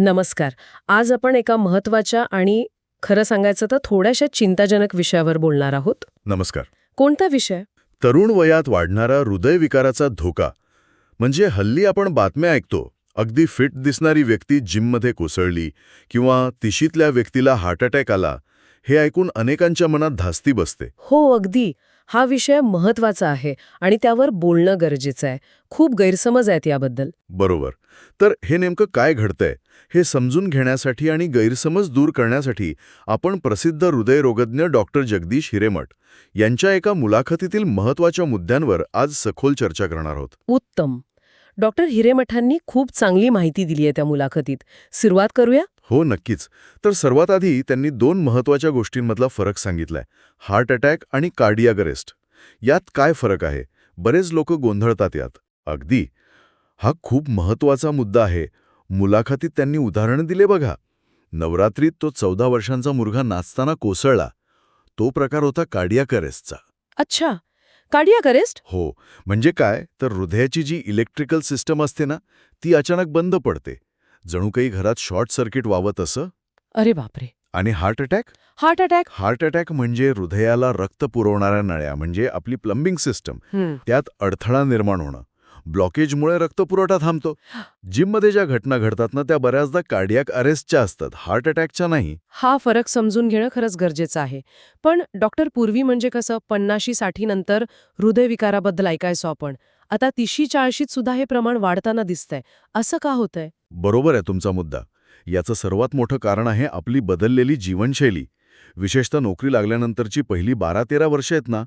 नमस्कार. आज आपण एका महत्त्वाच्या आणि खरं सांगायचं तर थोड्याशा चिंताजनक विषयावर बोलणार आहोत. नमस्कार. कोणता विषय? तरुण वयात वाढणारा हृदयविकाराचा धोका. म्हणजे हल्ली आपण बातम्या ऐकतो अगदी फिट दिसणारी व्यक्ती जिममध्ये कोसळली किंवा तिशीतल्या व्यक्तीला हार्ट अटॅक आला हे ऐकून अनेकांच्या मनात धास्ती बसते. हो अगदी. हा विषय महत्त्वाचा आहे आणि त्यावर बोलणं गरजेचं आहे. खूप गैरसमज आहेत याबद्दल. बरोबर. तर हे नेमकं काय घडतंय? हे समजून घेण्यासाठी आणि गैरसमज दूर करण्यासाठी आपण प्रसिद्ध हृदयरोगज्ञ डॉक्टर जगदीश हिरेमठ यांच्या एका मुलाखतीतील महत्त्वाच्या मुद्द्यांवर आज सखोल चर्चा करणार आहोत. उत्तम. डॉक्टर हिरेमठांनी खूप चांगली माहिती दिली आहे त्या मुलाखतीत. सुरुवात करूया? हो नक्कीच. तर सर्वात आधी त्यांनी दोन महत्त्वाच्या गोष्टींमधला फरक सांगितलाय. हार्ट अटॅक आणि कार्डियाक अरेस्ट. यात काय फरक आहे? बरेच लोक गोंधळतात यात. अगदी. हा खूप महत्त्वाचा मुद्दा आहे. मुलाखतीत त्यांनी उदाहरण दिले बघा. नवरात्रीत तो चौदा वर्षांचा मुलगा नाचताना कोसळला. तो प्रकार होता कार्डियाक अरेस्टचा. अच्छा. Cardiac arrest? हो. म्हणजे काय? तर हृदयाची जी इलेक्ट्रिकल सिस्टम असते ना ती अचानक बंद पडते. जणू काही घरात शॉर्ट सर्किट वावत असं? अरे बापरे. आणि heart attack? Heart attack? Heart attack म्हणजे हृदयाला रक्त पुरवणाऱ्या नळ्या म्हणजे आपली प्लंबिंग सिस्टम. त्यात अडथळा निर्माण होणं. ब्लॉकेजमुळे रक्तपुरवठा थांबतो. जिममध्ये ज्या घटना घडतात ना त्या बऱ्याचदा कार्डियाक अरेस्टच्या असतात. हार्ट अटॅकच्या नाही. हा फरक समजून घेणं खरंच गरजेचं आहे. पण डॉक्टर पूर्वी म्हणजे कसं? पन्नाशी साठी नंतर हृदयविकाराबद्दल ऐकायचो आपण. आता तिशी चाळशीत सुद्धा हे प्रमाण वाढताना दिसतंय. असं का होतंय? बरोबर आहे तुमचा मुद्दा. याचं सर्वात मोठं कारण आहे आपली बदललेली जीवनशैली. विशेषतः नोकरी लागल्यानंतरची पहिली बारा तेरा वर्ष आहेत ना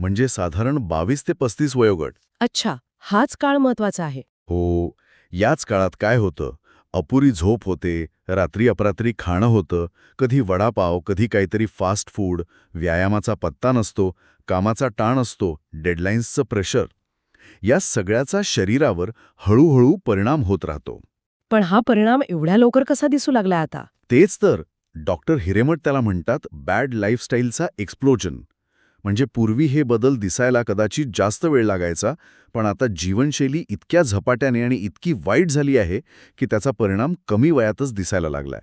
म्हणजे साधारण बावीस ते पस्तीस वयोगट. अच्छा हाच काळ महत्त्वाचा आहे. हो याच काळात काय होतं? अपुरी झोप होते रात्री अपरात्री खाणं होतं कधी वडापाव कधी काहीतरी फास्ट फूड व्यायामाचा पत्ता नसतो कामाचा ताण असतो डेडलाईन्सचं प्रेशर या सगळ्याचा शरीरावर हळूहळू परिणाम होत राहतो. पण हा परिणाम एवढ्या लवकर कसा दिसू लागला आता? तेच तर. डॉक्टर हिरेमठ त्याला म्हणतात बॅड लाईफस्टाईलचा एक्सप्लोजन. म्हणजे पूर्वी हे बदल दिसायला कदाचित जास्त वेळ लागायचा पण आता जीवनशैली इतक्या झपाट्याने आणि इतकी वाईट झाली आहे की त्याचा परिणाम कमी वयातच दिसायला लागलाय.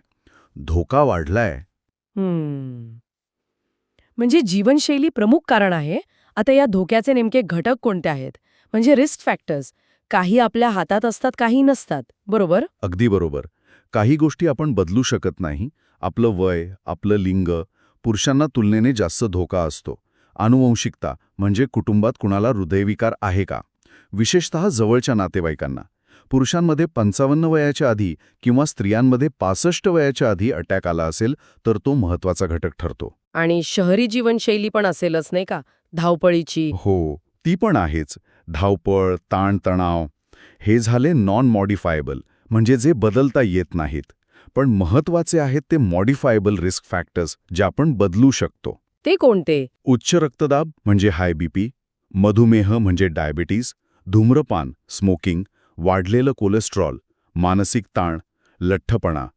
धोका वाढलाय. म्हणजे जीवनशैली प्रमुख कारण आहे? आता या धोक्याचे नेमके घटक कोणते आहेत? म्हणजे रिस्क फॅक्टर्स. काही आपल्या हातात असतात काही नसतात. बरोबर? अगदी बरोबर. काही गोष्टी आपण बदलू शकत नाही. आपलं वय आपलं लिंग पुरुषांना तुलनेने जास्त धोका असतो. अनुवंशिकता म्हणजे कुटुंबात कुणाला हृदयविकार आहे का? विशेषतः जवळच्या नातेवाईकांना. पुरुषांमध्ये पंचावन्न वयाच्या आधी किंवा स्त्रियांमध्ये पासष्ट वयाच्या आधी अटॅक आला असेल तर तो महत्त्वाचा घटक ठरतो. आणि शहरी जीवनशैली पण असेलच नाही का? धावपळीची. हो ती पण आहेच. धावपळ ताणतणाव हे झाले नॉन मॉडिफायबल म्हणजे जे बदलता येत नाहीत. पण महत्त्वाचे आहेत ते मॉडिफायबल रिस्क फॅक्टर्स जे आपण बदलू शकतो. ते कोणते? उच्च रक्तदाब म्हणजे हाय बीपी मधुमेह म्हणजे डायबिटीज धूम्रपान स्मोकिंग वाढलेलं कोलेस्ट्रॉल मानसिक ताण लठ्ठपणा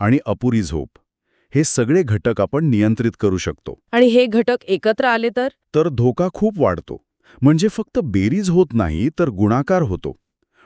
आणि अपुरी झोप. हे सगळे घटक आपण नियंत्रित करू शकतो. आणि हे घटक एकत्र आले तर? तर धोका खूप वाढतो. म्हणजे फक्त बेरीज होत नाही तर गुणाकार होतो.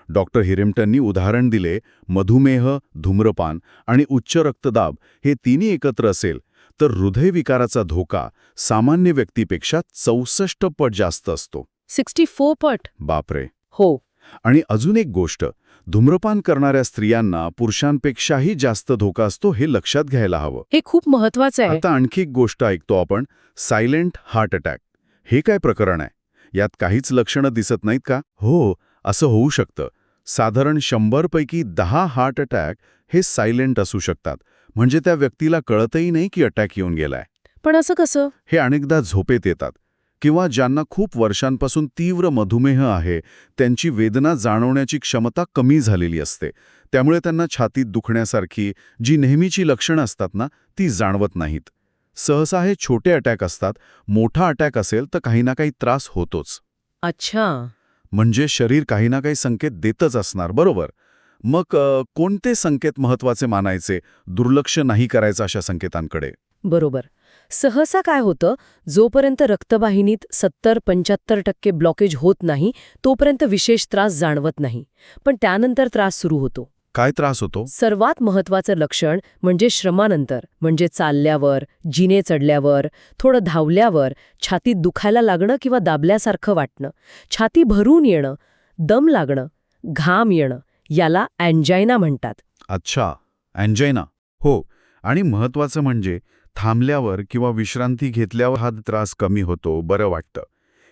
डॉक्टर हिरेमटननी उदाहरण दिले मधुमेह धूम्रपान आणि उच्च रक्तदाब हे तिन्ही एकत्र असेल तर हृदयविकाराचा धोका सामान्य व्यक्तीपेक्षा चौसष्ट पट जास्त असतो. सिक्स्टी फोर पट. बापरे. हो. आणि अजून एक गोष्ट धूम्रपान करणाऱ्या स्त्रियांना पुरुषांपेक्षाही जास्त धोका असतो हे लक्षात घ्यायला हवं. हे खूप महत्वाचं आहे. आता आणखी एक गोष्ट ऐकतो आपण सायलेंट हार्ट अटॅक. हे काय प्रकरण आहे? यात काहीच लक्षणं दिसत नाहीत का? हो असं होऊ शकतं. साधारण शंभर पैकी दहा हार्ट अटॅक हे सायलेंट असू शकतात. म्हणजे त्या व्यक्तीला कळतही नाही की अटॅक येऊन गेलाय. पण असं कसं? हे अनेकदा झोपेत येतात. किंवा ज्यांना खूप वर्षांपासून तीव्र मधुमेह आहे त्यांची वेदना जाणवण्याची क्षमता कमी झालेली असते. त्यामुळे त्यांना छातीत दुखण्यासारखी जी नेहमीची लक्षणं असतात ना ती जाणवत नाहीत. सहसा हे छोटे अटॅक असतात मोठा अटॅक असेल तर काही ना काही त्रास होतोच. अच्छा. म्हणजे शरीर काही ना काही संकेत देतच असणार बरोबर? मग अ, कोणते संकेत महत्त्वाचे मानायचे दुर्लक्ष नाही करायचं अशा संकेतांकडे? बरोबर. सहसा काय होतं जोपर्यंत रक्तवाहिनीत सत्तर पंच्याहत्तर टक्के ब्लॉकेज होत नाही तोपर्यंत विशेष त्रास जाणवत नाही. पण त्यानंतर त्रास सुरू होतो. काय त्रास होतो? सर्वात महत्वाचं लक्षण म्हणजे श्रमानंतर म्हणजे चालल्यावर जिने चढल्यावर थोडं धावल्यावर छातीत दुखायला लागणं किंवा दाबल्यासारखं वाटणं छाती भरून येणं दम लागणं घाम येणं याला अँजायना म्हणतात. अच्छा अँजायना हो आणि महत्वाचं म्हणजे थांबल्यावर किंवा विश्रांती घेतल्यावर हा त्रास कमी होतो बरं वाटतं.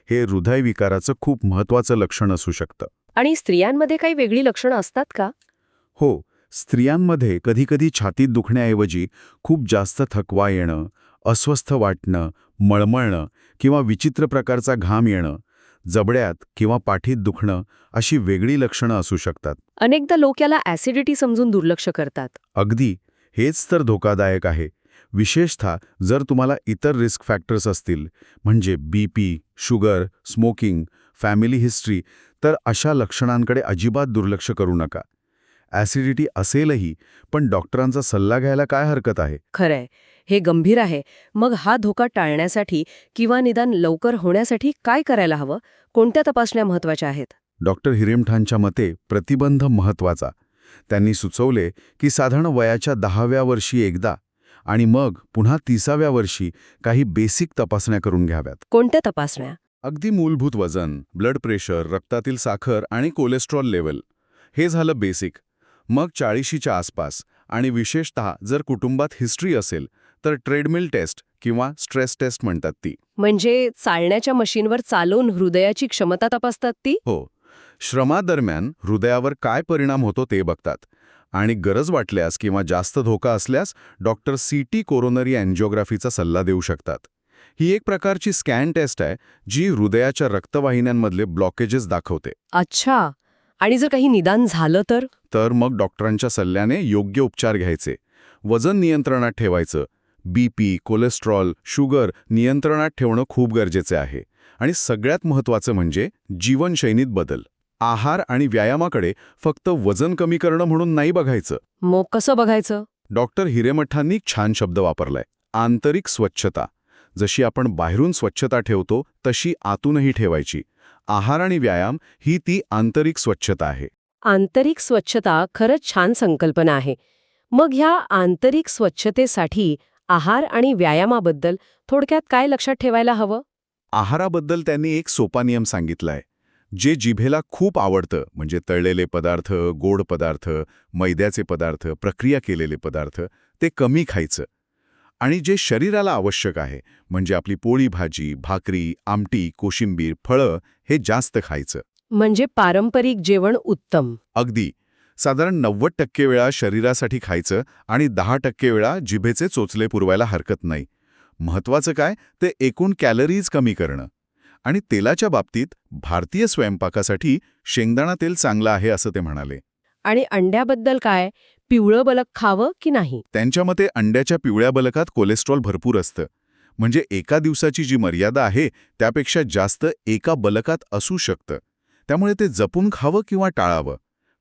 हे हृदयविकाराचं खूप महत्वाचं लक्षण असू शकतं. आणि स्त्रियांमध्ये काही वेगळी लक्षणं असतात का? हो स्त्रियांमध्ये कधीकधी छातीत दुखण्याऐवजी खूप जास्त थकवा येणं अस्वस्थ वाटणं मळमळणं किंवा विचित्र प्रकारचा घाम येणं जबड्यात किंवा पाठीत दुखणं अशी वेगळी लक्षणं असू शकतात. अनेकदा लोक याला ॲसिडिटी समजून दुर्लक्ष करतात. अगदी. हेच तर धोकादायक आहे. विशेषतः जर तुम्हाला इतर रिस्क फॅक्टर्स असतील म्हणजे B P sugar smoking family history तर अशा लक्षणांकडे अजिबात दुर्लक्ष करू नका. ॲसिडिटी असेलही पण डॉक्टरांचा सल्ला घ्यायला काय हरकत आहे? खरंय. हे गंभीर आहे. मग हा धोका टाळण्यासाठी किंवा निदान लवकर होण्यासाठी काय करायला हवं? कोणत्या तपासण्या महत्त्वाच्या आहेत? डॉक्टर हिरेमठांच्या मते प्रतिबंध महत्त्वाचा त्यांनी सुचवले की साधारण वयाच्या दहाव्या वर्षी एकदा आणि मग पुन्हा तिसाव्या वर्षी काही बेसिक तपासण्या करून घ्याव्यात. कोणत्या तपासण्या? अगदी मूलभूत वजन ब्लड प्रेशर रक्तातील साखर आणि कोलेस्ट्रॉल लेवल हे झालं बेसिक. मग चाळीशीच्या आसपास. आणि विशेषतः जर कुटुंबात हिस्ट्री असेल तर ट्रेडमिल टेस्ट किंवा स्ट्रेस टेस्ट म्हणतात ती. म्हणजे चालण्याच्या मशीनवर चालवून हृदयाची क्षमता तपासतात ती? हो. श्रमादरम्यान हृदयावर काय परिणाम होतो ते बघतात. आणि गरज वाटल्यास किंवा जास्त धोका असल्यास डॉक्टर सी टी कोरोनरी अँजिओग्राफीचा सल्ला देऊ शकतात. ही एक प्रकारची स्कॅन टेस्ट आहे जी हृदयाच्या रक्तवाहिन्यांमधले ब्लॉकेजेस दाखवते. अच्छा. आणि जर काही निदान झालं तर? तर मग डॉक्टरांच्या सल्ल्याने योग्य उपचार घ्यायचे. वजन नियंत्रणात ठेवायचं. बीपी कोलेस्ट्रॉल शुगर नियंत्रणात ठेवणं खूप गरजेचे आहे. आणि सगळ्यात महत्त्वाचं म्हणजे जीवनशैलीत बदल. आहार आणि व्यायामाकडे फक्त वजन कमी करणं म्हणून नाही बघायचं. मग कसं बघायचं? डॉक्टर हिरेमठांनी छान शब्द वापरलाय. आंतरिक स्वच्छता. जशी आपण बाहेरून स्वच्छता ठेवतो तशी आतूनही ठेवायची. आहार आणि व्यायाम ही ती आंतरिक स्वच्छता आहे. आंतरिक स्वच्छता खरंच छान संकल्पना आहे. मग ह्या आंतरिक स्वच्छतेसाठी आहार आणि व्यायामाबद्दल थोडक्यात काय लक्षात ठेवायला हवं? आहाराबद्दल त्यांनी एक सोपा नियम सांगितलाय जे जिभेला खूप आवडतं म्हणजे तळलेले पदार्थ गोड पदार्थ मैद्याचे पदार्थ प्रक्रिया केलेले पदार्थ ते कमी खायचं. आणि जे शरीराला आवश्यक आहे म्हणजे आपली पोळी भाजी भाकरी आमटी कोशिंबीर फळं हे जास्त खायचं. म्हणजे पारंपरिक जेवण उत्तम. अगदी. साधारण नव्वद टक्के वेळा शरीरासाठी खायचं आणि दहा टक्के वेळा जिभेचे चोचले पुरवायला हरकत नाही. महत्वाचं काय? ते एकूण कॅलरीज कमी करणं. आणि तेलाच्या बाबतीत भारतीय स्वयंपाकासाठी शेंगदाणा तेल चांगलं आहे असं ते म्हणाले. आणि अंड्याबद्दल काय? पिवळं बलक खावं की नाही? त्यांच्या मते अंड्याच्या पिवळ्या बलकात कोलेस्ट्रॉल भरपूर असतं. म्हणजे एका दिवसाची जी मर्यादा आहे त्यापेक्षा जास्त एका बलकात असू शकतं. त्यामुळे ते जपून खावं किंवा टाळावं.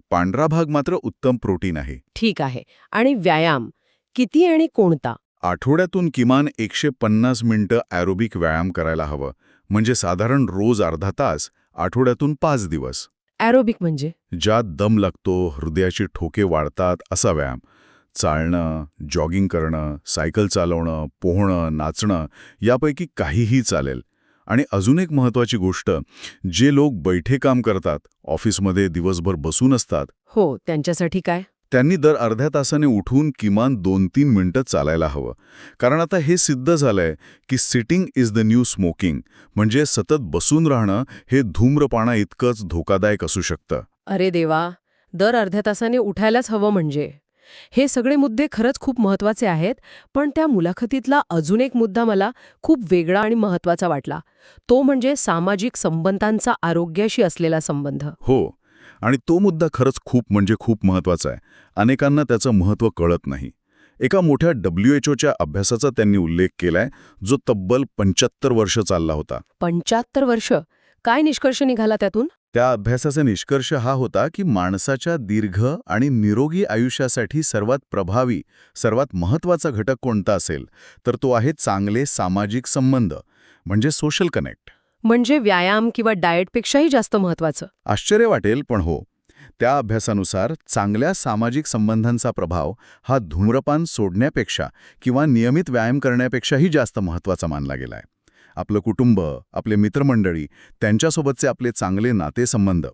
पांढरा भाग मात्र उत्तम प्रोटीन आहे. ठीक आहे. आणि व्यायाम? किती आणि कोणता? आठवड्यातून किमान एकशे पन्नास मिनिटं ॲरोबिक व्यायाम करायला हवं. म्हणजे साधारण रोज अर्धा तास आठवड्यातून पाच दिवस. ॲरोबिक म्हणजे? ज्यात दम लागतो हृदयाची ठोके वाढतात असा व्यायाम. चालणं जॉगिंग करणं सायकल चालवणं पोहणं नाचणं यापैकी काहीही चालेल. आणि अजून एक महत्त्वाची गोष्ट जे लोक बैठे काम करतात ऑफिसमध्ये दिवसभर बसून असतात. हो त्यांच्यासाठी काय? त्यांनी दर अर्ध्या तासाने उठून किमान दोन तीन मिनिटं चालायला हवं. कारण आता हे सिद्ध झालंय की sitting is the new smoking म्हणजे सतत बसून राहणं हे धूम्रपाना इतकंच धोकादायक असू शकतं. अरे देवा दर अर्ध्या तासाने उठायलाच हवं म्हणजे. हे सगळे मुद्दे खरंच खूप महत्त्वाचे आहेत पण त्या मुलाखतीतला अजून एक मुद्दा मला खूप वेगळा आणि महत्त्वाचा वाटला. तो म्हणजे सामाजिक संबंधांचा आरोग्याशी असलेला संबंध. हो. आणि तो मुद्दा खरंच खूप म्हणजे खूप महत्त्वाचा आहे. अनेकांना त्याचं महत्त्व कळत नाही. एका मोठ्या डब्ल्यू एच ओच्या अभ्यासाचा त्यांनी उल्लेख केलाय जो तब्बल पंच्याहत्तर वर्ष चालला होता. पंच्याहत्तर वर्ष? काय निष्कर्ष निघाला त्यातून? त्या अभ्यासाचा निष्कर्ष हा होता की माणसाच्या दीर्घ आणि निरोगी आयुष्यासाठी सर्वात प्रभावी सर्वात महत्त्वाचा घटक कोणता असेल? तर तो आहे चांगले सामाजिक संबंध म्हणजे सोशल कनेक्ट. म्हणजे व्यायाम किंवा डाएटपेक्षाही जास्त महत्वाचं आश्चर्य वाटेल पण हो. त्या अभ्यासानुसार चांगल्या सामाजिक संबंधांचा प्रभाव हा धूम्रपान सोडण्यापेक्षा किंवा नियमित व्यायाम करण्यापेक्षाही जास्त महत्त्वाचा मानला गेलाय. आपलं कुटुंब आपले मित्रमंडळी त्यांच्यासोबतचे आपले चांगले नातेसंबंध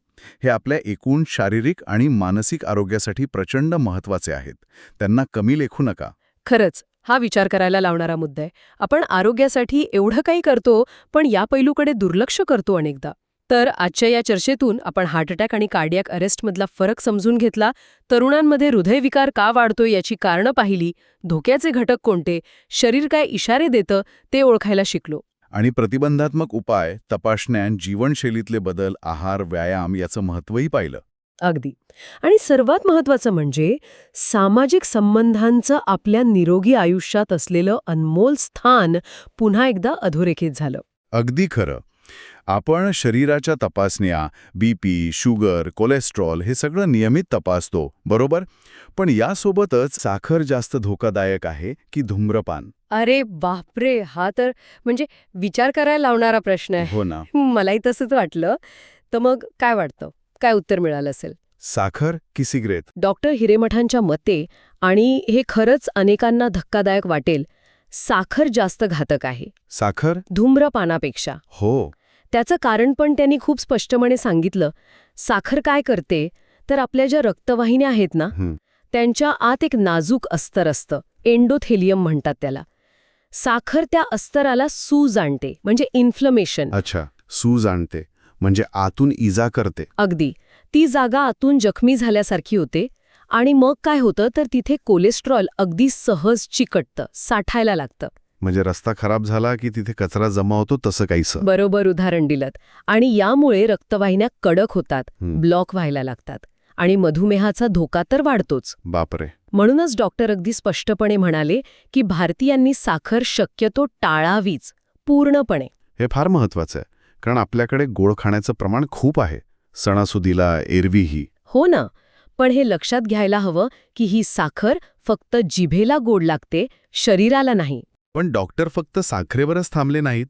हे आपल्या एकूण शारीरिक आणि मानसिक आरोग्यासाठी प्रचंड महत्त्वाचे आहेत. त्यांना कमी लेखू नका. खरंच हा विचार करायला लावणारा मुद्दा आहे. आपण आरोग्यासाठी एवढं काही करतो पण या पैलूकडे दुर्लक्ष करतो अनेकदा. तर आजच्या या चर्चेतून आपण हार्ट अटॅक आणि कार्डियक अरेस्टमधला फरक समजून घेतला. तरुणांमध्ये हृदयविकार का वाढतोय याची कारणं पाहिली. धोक्याचे घटक कोणते? शरीर काय इशारे देतं? ते ओळखायला शिकलो. आणि प्रतिबंधात्मक उपाय तपासण्या जीवनशैलीतले बदल आहार व्यायाम याचं महत्त्वही पाहिलं. अगदी. आणि सर्वात महत्वाचं म्हणजे सामाजिक संबंधांचं आपल्या निरोगी आयुष्यात असलेलं अनमोल स्थान पुन्हा एकदा अधोरेखित झालं. अगदी खरं. आपण शरीराच्या तपासण्या बीपी शुगर कोलेस्ट्रॉल हे सगळं नियमित तपासतो बरोबर? पण यासोबतच साखर जास्त धोकादायक आहे की धूम्रपान? अरे बापरे! हा तर म्हणजे विचार करायला लावणारा प्रश्न आहे. हो ना. मलाही तसंच वाटलं. तर मग काय वाटतं? काय उत्तर मिळालं असेल? साखर की सिगरेट? डॉक्टर हिरेमठांच्या मते आणि हे खरंच अनेकांना धक्कादायक वाटेल साखर जास्त घातक आहे. साखर? धूम्रपानापेक्षा हो. त्याचं कारण पण त्यांनी खूप स्पष्टपणे सांगितलं. साखर काय करते? तर आपल्या ज्या रक्तवाहिन्या आहेत ना. त्यांच्या आत एक नाजूक अस्तर असतं. एंडोथेलियम म्हणतात त्याला. साखर त्या अस्तराला सूज आणते म्हणजे इन्फ्लमेशन. अच्छा सूज आणते. म्हणजे आतून इजा करते. अगदी. ती जागा आतून जखमी झाल्यासारखी होते आणि मग काय होतं तर तिथे कोलेस्ट्रॉल अगदी सहज चिकटतं साठायला लागतं. म्हणजे रस्ता खराब झाला की तिथे कचरा जमा होतो तसं काहीसं? बरोबर उदाहरण दिलं आणि यामुळे रक्तवाहिन्या कडक होतात. ब्लॉक व्हायला लागतात आणि मधुमेहाचा धोका तर वाढतोच. बापरे. म्हणूनच डॉक्टर अगदी स्पष्टपणे म्हणाले की भारतीयांनी साखर शक्यतो टाळावीच पूर्णपणे. हे फार महत्वाचं आहे. कारण आपल्याकडे गोड खाण्याचं प्रमाण खूप आहे. सणासुदीला एरवीही. हो ना. पण हे लक्षात घ्यायला हवं की ही साखर फक्त जिभेला गोड लागते शरीराला नाही. पण डॉक्टर फक्त साखरेवरच थांबले नाहीत.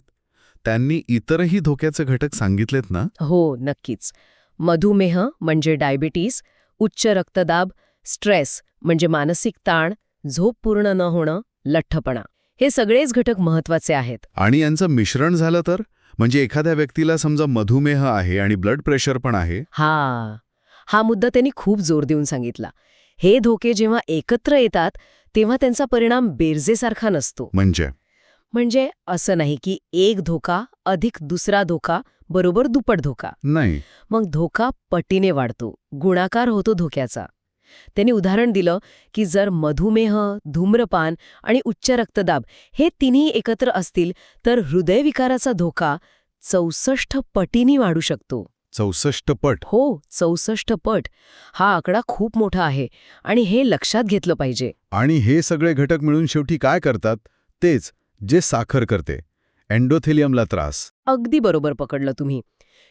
त्यांनी इतरही धोक्याचे घटक सांगितलेत ना? हो नक्कीच. मधुमेह म्हणजे डायबिटीस उच्च रक्तदाब स्ट्रेस म्हणजे मानसिक ताण झोप पूर्ण न होणं लठ्ठपणा. हे सगळेच घटक महत्त्वाचे आहेत. आणि यांचं मिश्रण झालं तर? म्हणजे एखाद्या व्यक्तीला समजा मधुमेह आहे आणि ब्लड प्रेशर पण आहे. हा. हा मुद्दा त्यांनी खूप जोर देऊन सांगितला. हे धोके जेव्हा एकत्र येतात तेव्हा त्यांचा परिणाम बेरजेसारखा नसतो. म्हणजे? म्हणजे असं नाही की एक धोका अधिक दुसरा धोका बरोबर दुप्पट धोका. नाही. मग धोका पटीने वाढतो गुणाकार होतो धोक्याचा. त्यांनी उदाहरण दिलं की जर मधुमेह धूम्रपान आणि उच्च रक्तदाब हे तिन्ही एकत्र असतील तर हृदयविकाराचा धोका चौसष्ट पटीने वाढू शकतो. चौसष्ट पट. हो चौसष्ट पट. हा आकडा खूप मोठा आहे आणि हे लक्षात घेतलं पाहिजे. आणि हे सगळे घटक मिळून शेवटी काय करतात? तेच जे साखर करते. एंडोथेलियमला त्रास. अगदी बरोबर पकडलं तुम्ही.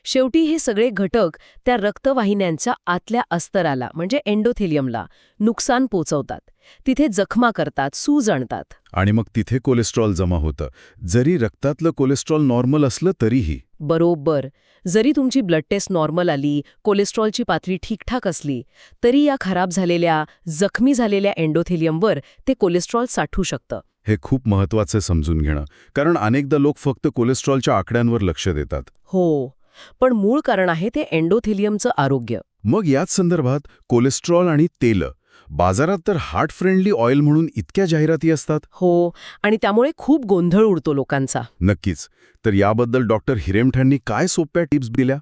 शेवटी हे सगळे घटक त्या रक्तवाहिन्यांच्या आतल्या अस्तराला म्हणजे एंडोथेलियमला नुकसान पोचवतात. तिथे जखमा करतात सूज आणतात. आणि मग तिथे कोलेस्ट्रॉल जमा होतं. जरी रक्तातलं कोलेस्ट्रॉल नॉर्मल असलं तरीही. बरोबर. जरी तुमची ब्लड टेस्ट नॉर्मल आली कोलेस्ट्रॉलची पातळी ठीकठाक असली तरी या खराब झालेल्या जखमी झालेल्या एंडोथेलियमवर ते कोलेस्ट्रॉल साठू शकतं. हे खूप महत्वाचं समजून घेणं. कारण अनेकदा लोक फक्त कोलेस्ट्रॉलच्या आकड्यांवर लक्ष देतात. हो. पण मूळ कारण आहे ते एंडोथेलियमचं आरोग्य. मग याच संदर्भात कोलेस्ट्रॉल आणि तेल बाजारात तर हार्ट फ्रेंडली ऑइल म्हणून इतक्या जाहिराती असतात? हो आणि त्यामुळे खूप गोंधळ उडतो लोकांचा. नक्कीच. तर याबद्दल डॉक्टर हिरेमठांनी काय सोप्या टिप्स दिल्या?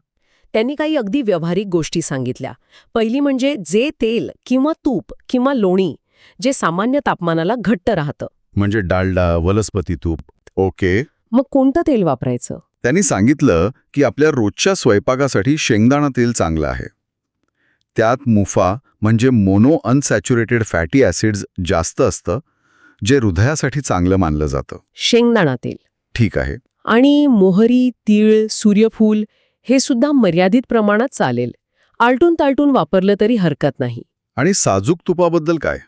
त्यांनी काही अगदी व्यावहारिक गोष्टी सांगितल्या. पहिली म्हणजे जे तेल किंवा तूप किंवा लोणी जे सामान्य तापमानाला घट्ट राहतं. म्हणजे डालडा वनस्पती तूप. ओके. मग कोणतं तेल वापरायचं? त्यांनी सांगितलं की आपल्या रोजच्या स्वयंपाकासाठी शेंगदाणा तेल चांगलं आहे. त्यात मुफा म्हणजे मोनो अनसॅच्युरेटेड फॅटी ॲसिड्स जास्त असतं जे हृदयासाठी चांगलं मानलं जातं. शेंगदाणा तेल. ठीक आहे. आणि मोहरी तीळ सूर्यफूल हे सुद्धा मर्यादित प्रमाणात चालेल. आलटून तालटून वापरलं तरी हरकत नाही. आणि साजूक तुपाबद्दल काय?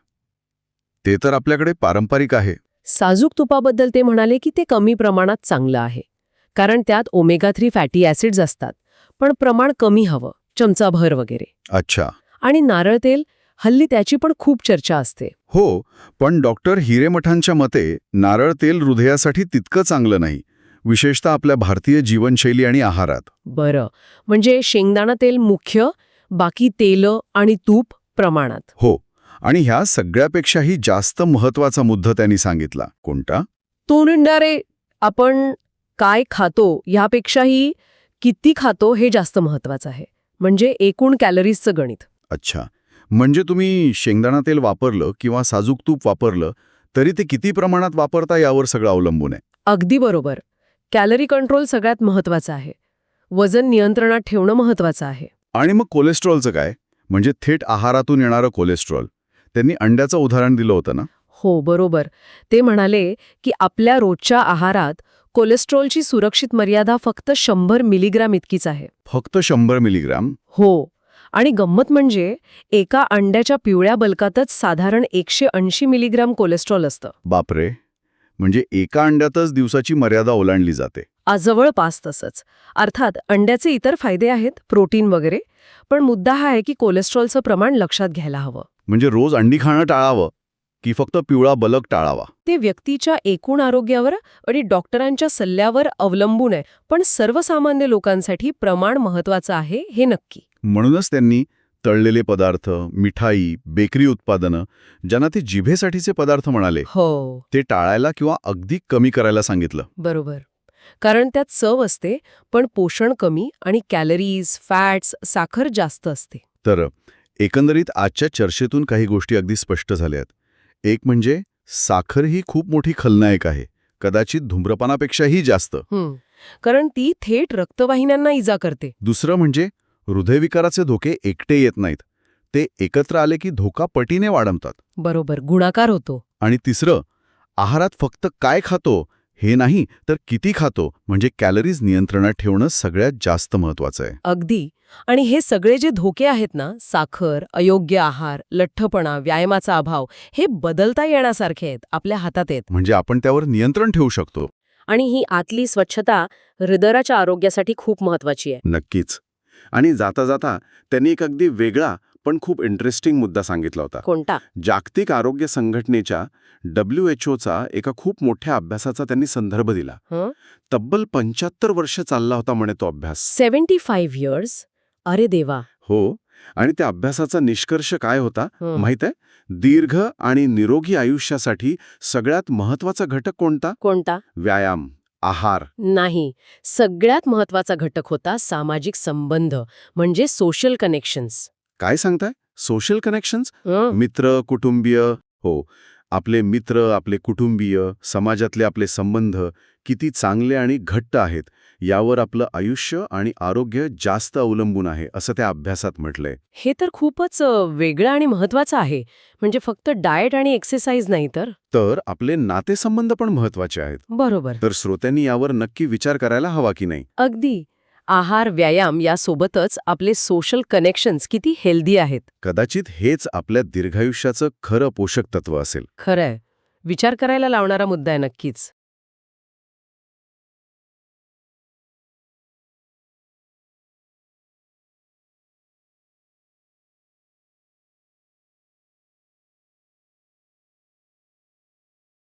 ते तर आपल्याकडे पारंपरिक आहे. साजूक तुपाबद्दल ते म्हणाले की ते कमी प्रमाणात चांगलं आहे. कारण त्यात ओमेगा थ्री फॅटी ॲसिड्स असतात. पण प्रमाण कमी हवं चमचाभर वगैरे. अच्छा. आणि नारळ तेल हल्ली त्याची पण खूप चर्चा असते. हो पण डॉक्टर हिरेमठांच्या मते नारळ तेल हृदयासाठी तितकं चांगलं नाही विशेषतः आपल्या भारतीय जीवनशैली आणि आहारात. बरं. म्हणजे शेंगदाणा तेल मुख्य बाकी तेलं आणि तूप प्रमाणात. हो आणि ह्या सगळ्यापेक्षाही जास्त महत्त्वाचा मुद्दा त्यांनी सांगितला. कोणता? तो निंडारे आपण काय खातो ह्यापेक्षाही किती खातो हे जास्त महत्वाचं आहे. म्हणजे एकूण कॅलरीजचं गणित. अच्छा. म्हणजे तुम्ही शेंगदाणा तेल वापरलं किंवा साजूक तूप वापरलं तरी ते किती प्रमाणात वापरता यावर सगळं अवलंबून आहे? अगदी बरोबर. कॅलरी कंट्रोल सगळ्यात महत्वाचं आहे. वजन नियंत्रणात ठेवणं महत्वाचं आहे. आणि मग कोलेस्ट्रॉलचं काय? म्हणजे थेट आहारातून येणारं कोलेस्ट्रॉल. त्यांनी अंड्याचं उदाहरण दिलं होतं ना? हो बरोबर. ते म्हणाले की आपल्या रोजच्या आहारात कोलेस्ट्रॉलची सुरक्षित मर्यादा फक्त शंभर मिलीग्राम इतकीच आहे. फक्त शंभर मिलीग्राम? हो. आणि गंमत म्हणजे एका अंड्याच्या पिवळ्या बलकातच साधारण एकशे ऐंशी मिलीग्राम कोलेस्ट्रॉल असतं. बापरे. म्हणजे एका अंड्यातच दिवसाची मर्यादा ओलांडली जाते. जवळपास तसंच. अर्थात अंड्याचे इतर फायदे आहेत प्रोटीन वगैरे. पण मुद्दा हा आहे की कोलेस्ट्रॉलचं प्रमाण लक्षात घ्यायला हवं. म्हणजे रोज अंडी खाणं टाळावं. की फक्त पिवळा बलक टाळावा. ते व्यक्तीच्या एकूण आरोग्यावर आणि डॉक्टरांच्या सल्ल्यावर अवलंबून आहे. पण सर्वसामान्य लोकांसाठी प्रमाण महत्वाचं आहे हे नक्की. म्हणूनच त्यांनी तळलेले पदार्थ मिठाई बेकरी उत्पादनं ज्यांना ते जिभेसाठीचे पदार्थ म्हणाले हो. ते टाळायला किंवा अगदी कमी करायला सांगितलं. बरोबर. कारण त्यात चव असते पण पोषण कमी आणि कॅलरीज फॅट्स साखर जास्त असते. तर एकंदरीत आजच्या चर्चेतून काही गोष्टी अगदी स्पष्ट झाल्यात एक म्हणजे साखर ही खूप मोठी खलनायक आहे. कदाचित धूम्रपानापेक्षाही जास्त. कारण ती थेट रक्तवाहिन्यांना इजा करते. दुसरं म्हणजे हृदयविकाराचे धोके एकटे येत नाहीत. ते एकत्र आले की धोका पटीने वाढवतात बरोबर गुणाकार होतो. आणि तिसरं आहारात फक्त काय खातो हे नाही तर किती खातो म्हणजे कॅलरीज नियंत्रणात ठेवणं सगळ्यात जास्त महत्वाचं आहे. अगदी. आणि हे सगळे जे धोके आहेत ना साखर अयोग्य आहार लठ्ठपणा व्यायामाचा अभाव हे बदलता येण्यासारखे आहेत आपल्या हातात आहेत. म्हणजे आपण त्यावर नियंत्रण ठेवू शकतो. आणि ही आतली स्वच्छता हृदयाच्या आरोग्यासाठी खूप महत्वाची आहे. नक्कीच. आणि जाता जाता त्यांनी एक अगदी वेगळा पण खूप इंटरेस्टिंग मुद्दा सांगितला होता. कोणता? जागतिक आरोग्य संघटनेच्या डब्ल्यू एच ओचा एका खूप मोठ्या अभ्यासाचा त्यांनी संदर्भ दिला? तब्बल पंच्याहत्तर वर्ष चालला होता म्हणे तो अभ्यास. Seventy five years? अरे देवा. हो आणि त्या अभ्यासाचा निष्कर्ष काय होता हं. माहीत आहे? दीर्घ आणि निरोगी आयुष्यासाठी सगळ्यात महत्त्वाचा घटक कोणता? कोणता? व्यायाम आहार. नाही. सगळ्यात महत्त्वाचा घटक होता सामाजिक संबंध म्हणजे सोशल कनेक्शन्स काय सांगताय? सोशल कनेक्शन्स मित्र कुटुंबीय हो. आपले मित्र आपले कुटुंबीय समाजातले आपले संबंध किती चांगले आणि घट्ट आहेत. यावर आपलं आयुष्य आणि आरोग्य जास्त अवलंबून आहे असं त्या अभ्यासात म्हटलंय. हे तर खूपच वेगळं आणि महत्वाचं आहे. म्हणजे फक्त डाएट आणि एक्सरसाइज नाही तर? तर आपले नातेसंबंध पण महत्त्वाचे आहेत. बरोबर. तर श्रोत्यांनी यावर नक्की विचार करायला हवा की नाही? अगदी. आहार व्यायाम यासोबतच आपले सोशल कनेक्शन्स किती हेल्दी आहेत. कदाचित हेच आपल्या दीर्घायुष्याचं खरं पोषक तत्व असेल. खरंय. विचार करायला लावणारा मुद्दा आहे नक्कीच.